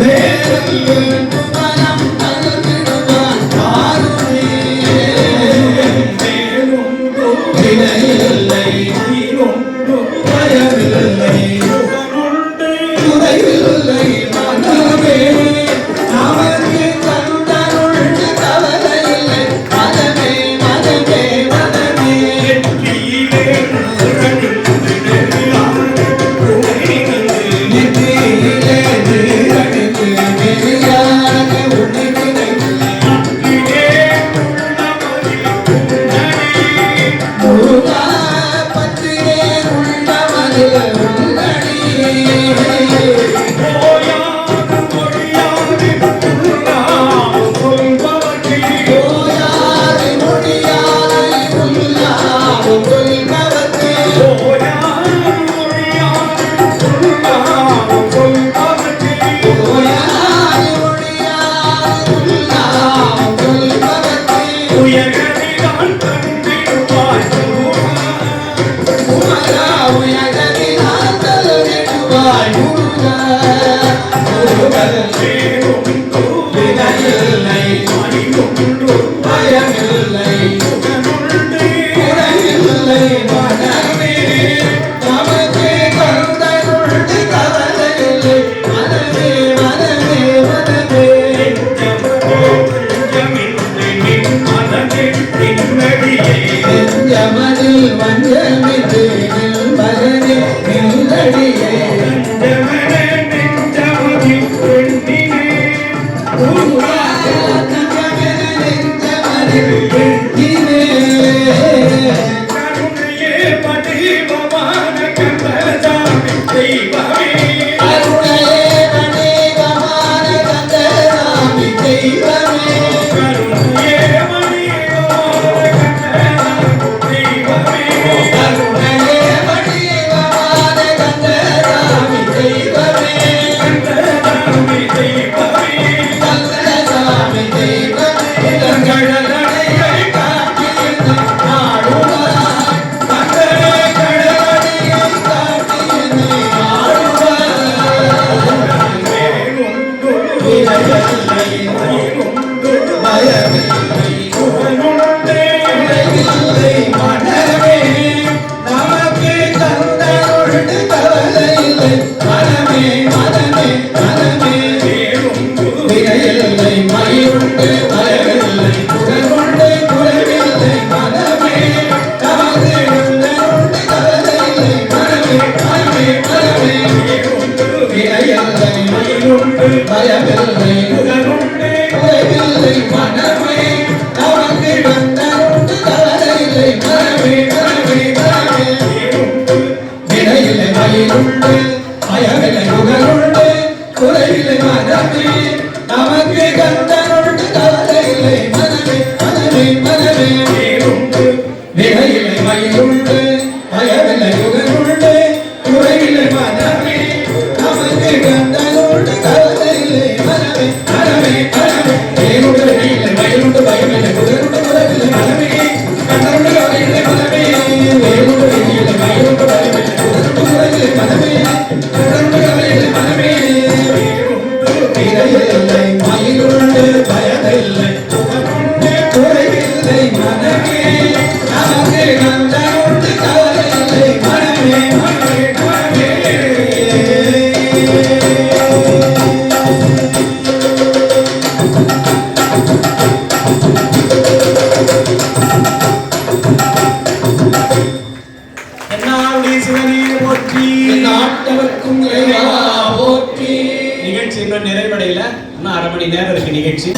வேல் நெஞ்சமதில் Thank நிகழ்ச்சி இன்னும் நிறைவடையில. இன்னும் அரை மணி நேரம் இருக்கு நிகழ்ச்சி.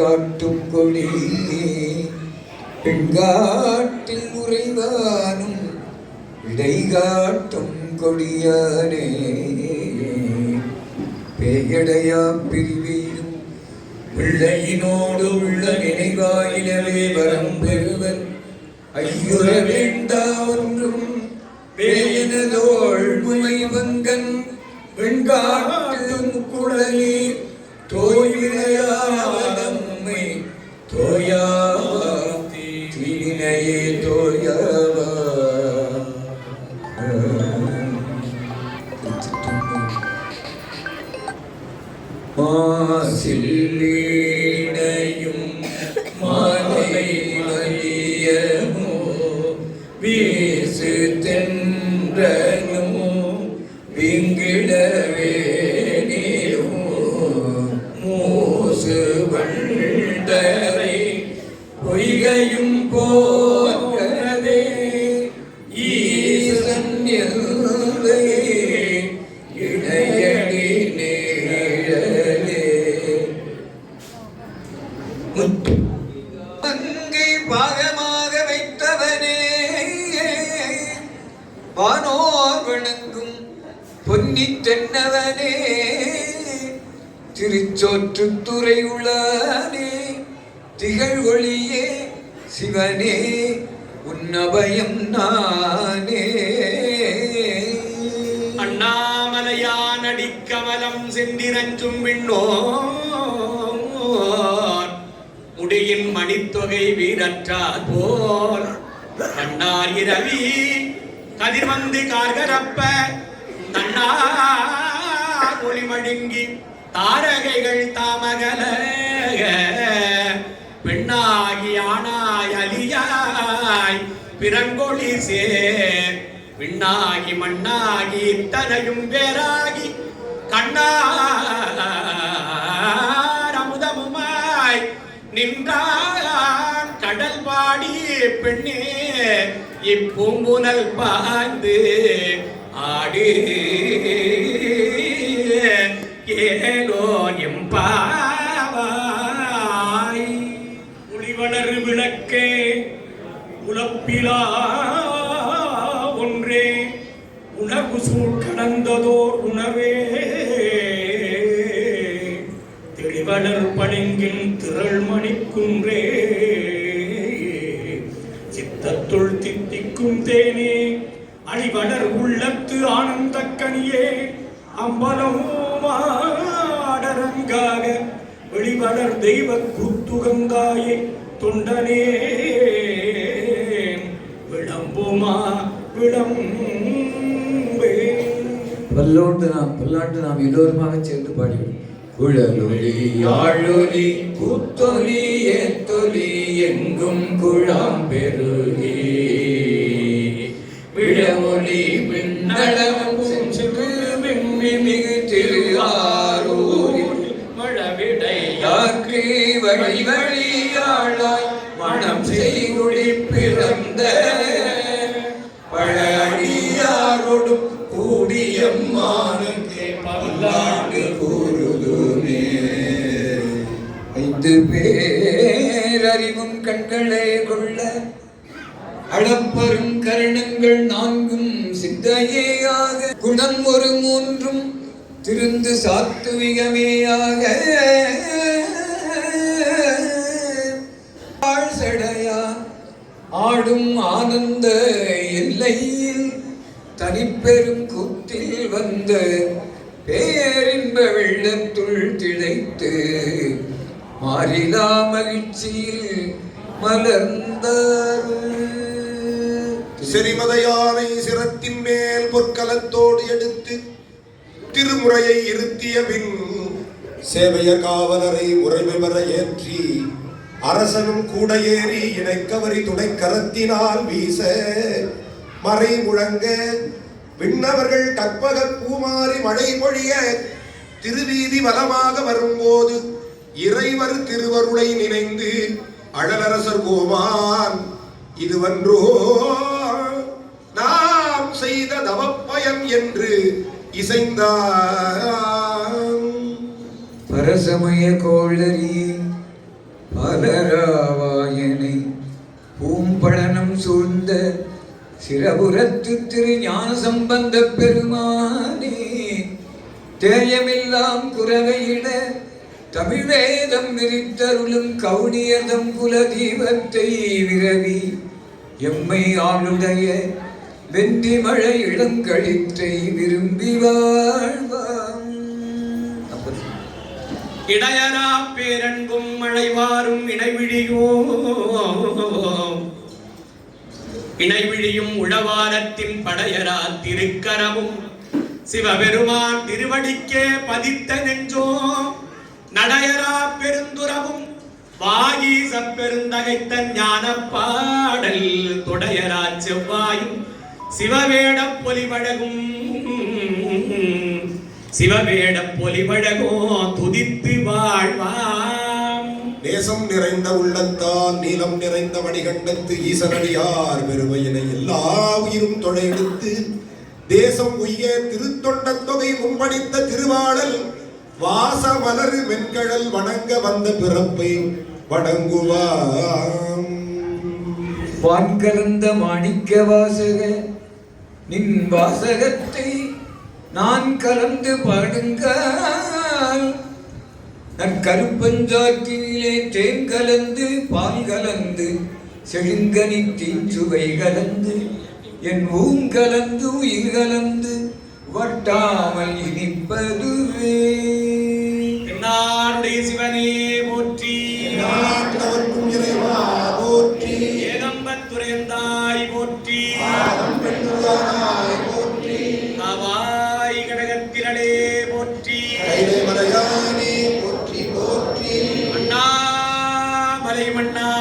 விடை காட்டும் கொடி. பெண்காட்டில் உறைவானும் விடை காட்டும் கொடியானே. பேயடையா பிரிவியும் பிள்ளையினோடு உள்ள நினைவாயினவே வரம் பெறுவன். ஐயுற வேண்டா ஒன்றும் பேயனதோள் முனைவங்கன் வெண்காட்டும் குழலி தோய்வினையாவதம்மை தீனையே நீரஞ்சும் விண்ணோர். முடியின் மணித்தொகை வீரற்றார் போர். கண்ணார் இரவி கதிர்வந்து கார்கரப்ப. தன்னார் ஒளி மழுங்கி தாரகைகள் தாமகல. பெண்ணாகி ஆனாய் அலியாய் பிறங்கொழி சேர். விண்ணாகி மண்ணாகி இத்தனையும் வேறாகி கண்ணார் அமுதமுமாய் நின்றான் கடல் பாடி பெண்ணே. இப்பூங்குனல் பாய்ந்து ஆடு கேளோ எம்பாவாய். ஒளிவளர் விளக்கே உழப்பிலா ஒன்றே. உணவு சூழ் கடந்ததோர் உணவே. தெளிவளர் பளிங்கில் திரள் மணிக்குன்றே. சித்தத்துள் தித்திக்கும் தேனே அழிவளர் உள்ளத்து ஆனந்த கனியே அம்பலமாடரங்காக வெளிவளர் தெய்வ கூத்துகந்தாயே தொண்டனே. விளம்புமா விளம்பே. பல்லோண்டு நாம் பல்லாண்டு நாம் எல்லோருமாக சேர்ந்து பாடிவிடும் குழலொலி ஆழொலி புத்தொலி ஏத்தொலி எங்கும் குழாம் பெருகி விழமொழி மின்னளவு ஐந்து பேரறிவும் கண்களே கொள்ள அளப்பரும் கரணங்கள் நான்கும் சித்தையேயாக குணம் ஒரு மூன்றும் திருந்து சாத்துவிகமேயாக ஆடும் ஆனந்த எல்லையில் தனிப்பெரும் கூத்தில் வந்த பேரின்ப வெள்ளத்துள் திளைத்து மாறிலா மகிழ்ச்சியில் மலர்ந்தார். செறிமதையானை சிரத்தின் மேல் பொற்கலத்தோடு எடுத்து திருமுறையை இருத்திய பின் சேவைய காவலரை உறைமை பெற ஏற்றி அரசனும் கூட ஏறி இணைக்கவரி துணை கரத்தினால் வீச மறை முழங்க விண்ணவர்கள் கற்பக பூமாறி மழை பொழிய திருவீதி வலமாக வரும்போது இறைவர் திருவருளை நினைந்து அழலரசர் கோமான் இதுவன்றோ நாம் செய்த தவப்பயன் என்று இசைந்தான் பரசமய கோளரி பலராவாயனை பூம்பழனம் சூழ்ந்த சிறபுரத்து திரு ஞான சம்பந்த பெருமானே தேயமெல்லாம் குறவையிட தமிழ் வேதம் விரித்தருளும் கவுனியதம் குலதீபத்தை விரவி எம்மை ஆளுடைய வெற்றி மழை இளங்கழித்தை விரும்பி வாழ்வாம். இடையரா பேரன்பும் மழைவாரும் இணைவிழியோ இணைவிழியும் உழவாரத்தின் படையரா திருக்கரமும் சிவபெருமான் திருவடிக்கே பதித்த நெஞ்சோ நடையரா பெருந்துறவும் வாகீச பெருந்தகைத்த ஞான பாடல் தொடையரா செவ்வாயும் சிவவேட பொலிவழகும் சிவவேட பொலிவழகோ துதித்து வாழ்வாம். நேசம் நிறைந்த உள்ளத்தால் நீளம் நிறைந்த வடிகண்டத்து ஈசனடியார் பெருமையினை எல்லா உயிரும் தொடையெடுத்து தேசம் உய்ய திருத்தொண்ட தொகை முன்படித்த திருவாளல் வாச வளரு மென்கழல் வணங்க வந்த பிறப்பை வணங்குவாம். வான் கலந்த மாணிக்க வாசக நின் வாசகத்தை நான் கலந்து பாடுங்கள். நற்கருப்பஞ்சாற்றினிலே தேன் கலந்து பால் கலந்து செழுங்கனி சுவை கலந்து என் ஊங்கலந்து உயிர் கலந்து வட்டாமல் இனிப்பதுவே. நாடுடைய சிவனே போற்றி. நாட்டவர்க்கும் இறைவா போற்றி. ஏகம்பத்துறையந்தாய் போற்றி. போற்றி. அவாய் கடகத்திரளே போற்றி. மலையானே போற்றி போற்றி. அண்ணா மலை மண்ணா